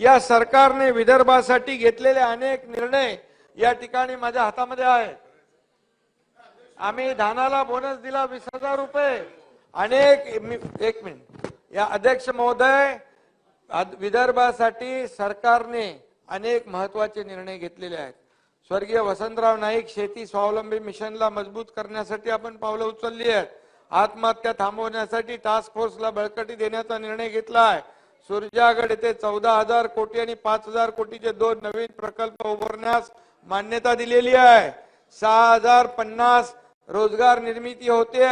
या सरकारने विदर्भासाठी घेतलेले अनेक निर्णय या ठिकाणी माझ्या हातामध्ये आहेत. आम्ही धानाला बोनस दिला वीस हजार रुपये. अनेक एक मिनिट. या अध्यक्ष महोदय आद- विदर्भासाठी सरकारने अनेक महत्त्वाचे निर्णय घेतलेले आहेत. स्वर्गीय वसंतराव नाईक शेती स्वावलंबी मिशनला मजबूत करण्यासाठी आपण पावलं उचलली आहेत. आत्महत्या थांबवण्यासाठी टास्क फोर्सला बळकटी देण्याचा निर्णय घेतला आहे. सुरजागड येथे चौदा हजार कोटी आणि पाच हजार कोटीचे दोन नवीन प्रकल्प उभारण्यास मान्यता दिलेली आहे. सहा हजार पन्नास रोजगार निर्मिती होते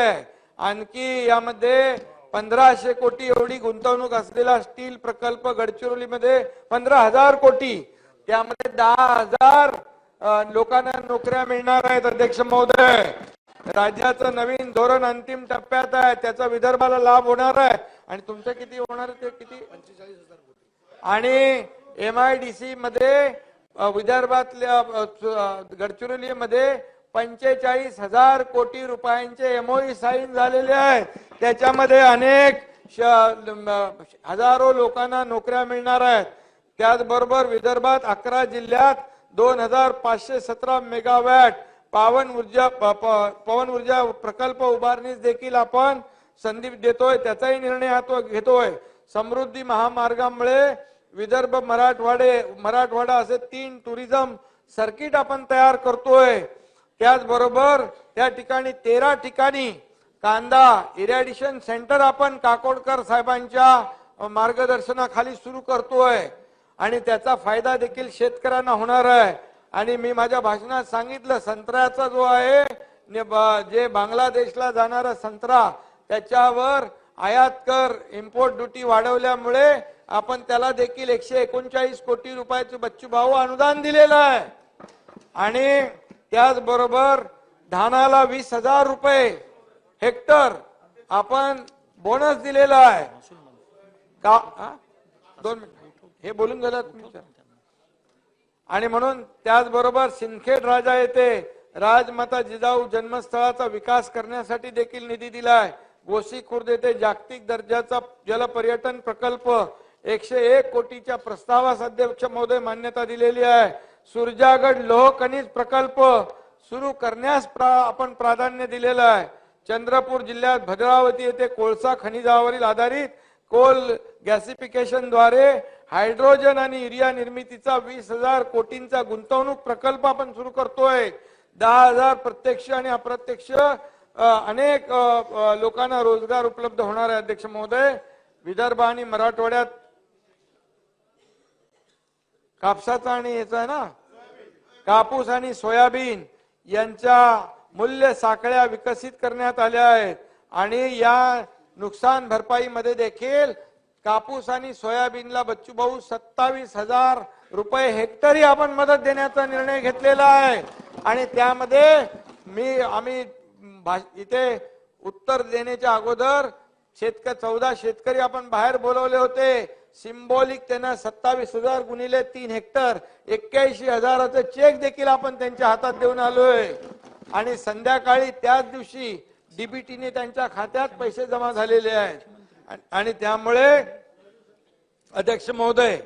आणखी यामध्ये पंधराशे कोटी एवढी गुंतवणूक असलेला स्टील प्रकल्प गडचिरोलीमध्ये पंधरा हजार कोटी. त्यामध्ये दहा हजार लोकांना नोकऱ्या मिळणार आहेत अध्यक्ष महोदय. राज्याचं नवीन धोरण अंतिम टप्प्यात आहे. त्याचा विदर्भाला लाभ होणार आहे. आणि तुमचं किती होणार ते किती? आणि एम आय डी सी मध्ये विदर्भातल्या अ, गडचिरोलीमध्ये पंचेचाळीस हजार कोटी रुपयांचे एमओई साईन झालेले आहेत. त्याच्यामध्ये अनेक श- हजारो लोकांना नोकऱ्या मिळणार आहेत. त्याचबरोबर विदर्भात अकरा जिल्ह्यात दोन हजार पाचशे सतरा मेगावॅट पावन ऊर्जा प- प- पवन ऊर्जा प्रकल्प उभारणीस देखील आपण संधी देतोय त्याचाही निर्णय हातो घेतोय. समृद्धी महामार्गामुळे विदर्भ मराठवाडे मराठवाडा असे तीन टुरिझम सर्किट आपण तयार करतोय. त्याचबरोबर त्या ठिकाणी तेरा ठिकाणी कांदा इरॅडिशन सेंटर आपण काकोडकर साहेबांच्या मार्गदर्शनाखाली सुरू करतोय. आणि त्याचा फायदा देखील शेतकऱ्यांना होणार आहे. आणि मी माझ्या भाषणात सांगितलं संत्र्याचा जो आहे ने ब- जे बांगलादेशला जाणारा संत्रा त्याच्यावर आयात कर इम्पोर्ट ड्युटी वाढवल्यामुळे आपण त्याला देखील एकशे एकोणचाळीस कोटी रुपयाचे बच्चू भाऊ अनुदान दिलेलं आहे. आणि त्याचबरोबर धानाला वीस हजार रुपये हेक्टर आपण बोनस दिलेला आहे. का दोन मिनिट. हे बोलून गेलात आणि म्हणून त्याचबरोबर सिंदखेड राजा येथे राजमाता जिजाऊ जन्मस्थळाचा विकास करण्यासाठी देखील निधी दिलाय गोसी खुर्द येथे जागतिक दर्जाचा जलपर्यटन प्रकल्प एकशे एक कोटीच्या प्रस्तावास अध्यक्ष महोदय मान्यता दिलेली आहे. सुरजागड लोह खनिज प्रकल्प सुरू करण्यास प्रा- आपण प्राधान्य दिलेलं आहे. चंद्रपूर जिल्ह्यात भद्रावती येथे कोळसा खनिजावरील आधारित कोल गॅसिफिकेशनद्वारे हायड्रोजन आणि युरिया निर्मितीचा वीस हजार कोटींचा गुंतवणूक प्रकल्प आपण सुरू करतोय. दहा हजार प्रत्यक्ष आणि अप्रत्यक्ष अनेक लोकांना रोजगार उपलब्ध होणार आहे अध्यक्ष महोदय. विदर्भ आणि मराठवाड्यात कापसाचा आणि याचा आहे ना? कापूस आणि सोयाबीन यांच्या मूल्य साखळ्या विकसित करण्यात आल्या आहेत. आणि या नुकसान भरपाईमध्ये देखील कापूस आणि सोयाबीनला बच्चू भाऊ सत्तावीस हजार रुपये हेक्टरी आपण मदत देण्याचा निर्णय घेतलेला आहे. आणि त्यामध्ये मी आम्ही इथे उत्तर देण्याच्या अगोदर शेतक चौदा शेतकरी आपण बाहेर बोलवले होते. सिम्बॉलिक त्यांना सत्तावीस हजार गुणिले तीन हेक्टर. एक्क्याऐंशी हजाराचा चेक देखील आपण त्यांच्या हातात देऊन आलोय. आणि संध्याकाळी त्याच दिवशी डीबीटीने त्यांच्या खात्यात पैसे जमा झालेले आहेत. आणि- त्यामुळे अध्यक्ष महोदय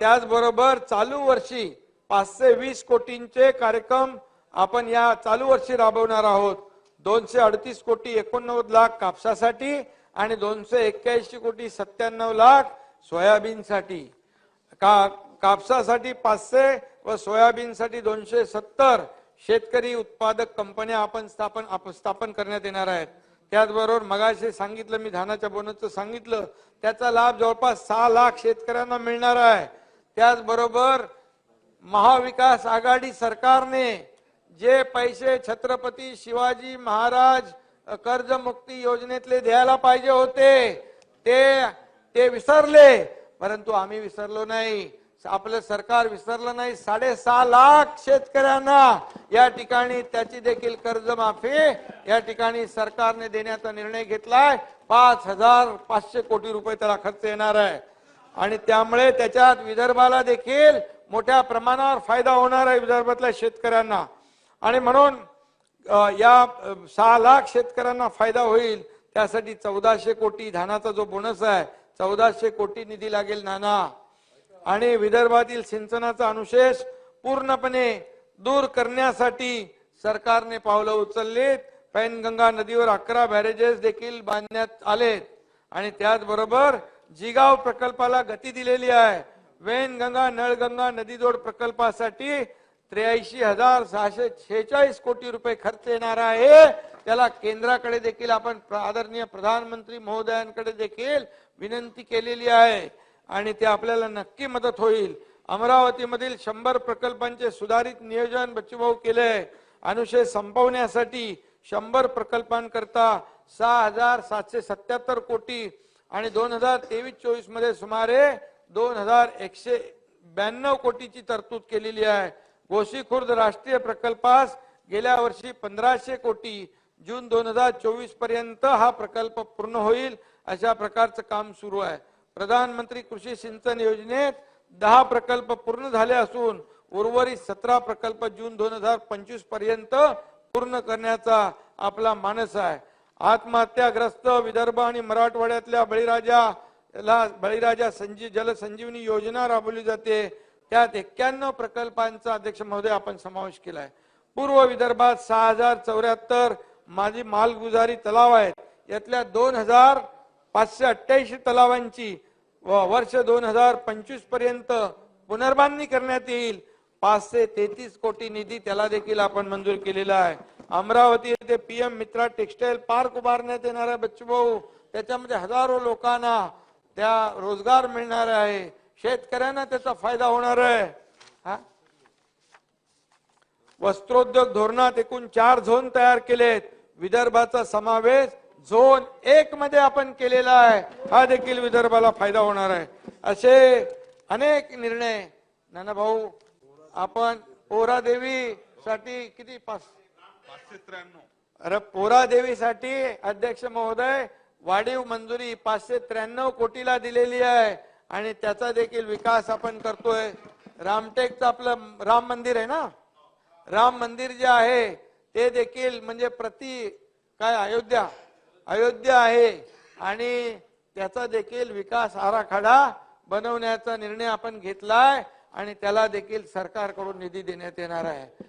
त्याचबरोबर चालू वर्षी पाचशे वीस कोटींचे कार्यक्रम आपण या चालू वर्षी राबवणार आहोत. दोनशे अडतीस कोटी एकोणनव्वद लाख कापसासाठी आणि दोनशे एक्क्याऐंशी कोटी सत्त्याण्णव लाख सोयाबीनसाठी. का कापसासाठी पाचशे व सोयाबीनसाठी दोनशे सत्तर शेतकरी उत्पादक कंपन्या आपण स्थापन आप- स्थापन करण्यात येणार आहेत. त्याचबरोबर मगाशी सांगितलं मी धानाच्या बोनसचं सांगितलं. त्याचा लाभ जवळपास सहा लाख शेतकऱ्यांना मिळणार आहे. त्याचबरोबर महाविकास आघाडी सरकारने जे पैसे छत्रपती शिवाजी महाराज कर्ज कर्जमुक्ती योजनेतले द्यायला पाहिजे होते ते ते विसरले. परंतु आम्ही विसरलो नाही. आपलं सरकार विसरलं नाही. साडेसहा लाख शेतकऱ्यांना या ठिकाणी त्याची देखील कर्जमाफी या ठिकाणी सरकारने देण्याचा निर्णय घेतलाय. पाच हजार पाचशे कोटी रुपये त्याला खर्च येणार आहे. आणि त्यामुळे त्याच्यात विदर्भाला देखील मोठ्या प्रमाणावर फायदा होणार आहे विदर्भातल्या शेतकऱ्यांना. आणि म्हणून या सहा लाख शेतकऱ्यांना फायदा होईल. त्यासाठी चौदाशे कोटी धानाचा जो बोनस आहे चौदाशे कोटी निधी लागेल नाना. आणि विदर्भातील सिंचनाचा अनुशेष पूर्णपणे दूर करण्यासाठी सरकारने पावलं उचललीत. पैनगंगा नदीवर अकरा बॅरेजेस देखील बांधण्यात आलेत. आणि त्याचबरोबर जिगाव प्रकल्पाला गती दिलेली आहे. वेनगंगा नळगंगा नदीजोड प्रकल्पासाठी त्र्याऐंशी हजार सहाशे शेहेचाळीस कोटी रुपये खर्च येणार आहे. त्याला केंद्राकडे देखील आपण आदरणीय प्रधानमंत्री महोदयांकडे देखील विनंती केलेली आहे. आणि ते आपल्याला नक्की मदत होईल. अमरावतीमधील शंभर प्रकल्पांचे सुधारित नियोजन बच्चूभाऊ केले अनुशय संपवण्यासाठी शंभर प्रकल्पांकरता सहा हजार सातशे सत्याहत्तर कोटी आणि दोन हजार तेवीस चोवीसमध्ये सुमारे दोन हजार एकशे ब्याण्णव कोटीची तरतूद केलेली आहे. गोशी खुर्द राष्ट्रीय प्रकल्पास गेल्या वर्षी पंधराशे कोटी जून दोन हजार चोवीसपर्यंत हा प्रकल्प पूर्ण होईल अशा प्रकारचं काम सुरू आहे. प्रधानमंत्री कृषी सिंचन योजनेत दहा प्रकल्प पूर्ण झाले असून उर्वरित सतरा प्रकल्प जून दोन हजार पंचवीसपर्यंत पूर्ण करण्याचा आपला मानस आहे. आत्महत्याग्रस्त विदर्भ आणि मराठवाड्यातल्या बळीराजा बळीराजा संजी जलसंजीवनी योजना राबवली जाते. त्यात एक्क्याण्णव प्रकल्पांचा अध्यक्ष महोदय आपण समावेश केलाय. पूर्व विदर्भात सहा हजार चौऱ्याहत्तर माझी मालगुजारी तलाव आहेत. यातल्या दोन हजार पाचशे अठ्ठ्याऐंशी तलावांची व वर्ष दोन हजार पंचवीसपर्यंत पुनर्बांधणी करण्यात येईल. पाचशे तेहतीस कोटी निधी त्याला देखील आपण मंजूर केलेला आहे. अमरावती येथे पीएम मित्रा टेक्सटाईल पार्क उभारण्यात येणार आहे बच्चूभाऊ त्याच्यामध्ये हजारो लोकांना त्या रोजगार मिळणार आहे. शेतकऱ्यांना त्याचा फायदा होणार आहे. हा? वस्त्रोद्योग धोरणात एकूण चार झोन तयार केलेत. विदर्भाचा समावेश झोन एक मध्ये आपण केलेला आहे. हा देखील विदर्भाला फायदा होणार आहे. असे अनेक निर्णय नाना भाऊ आपण पोरादेवी साठी किती? पाच? पाचशे त्र्याण्णव. अरे पोरा देवीसाठी अध्यक्ष महोदय वाढीव मंजुरी पाचशे त्र्याण्णव कोटीला दिलेली आहे. आणि त्याचा देखील विकास आपण करतोय. रामटेकचं आपलं राम मंदिर आहे ना? राम मंदिर जे आहे ते देखील म्हणजे प्रति काय अयोध्या? अयोध्या आहे. आणि त्याचा देखील विकास आराखडा बनवण्याचा निर्णय आपण घेतलाय आणि त्याला देखील सरकारकडून निधी देण्यात येणार आहे.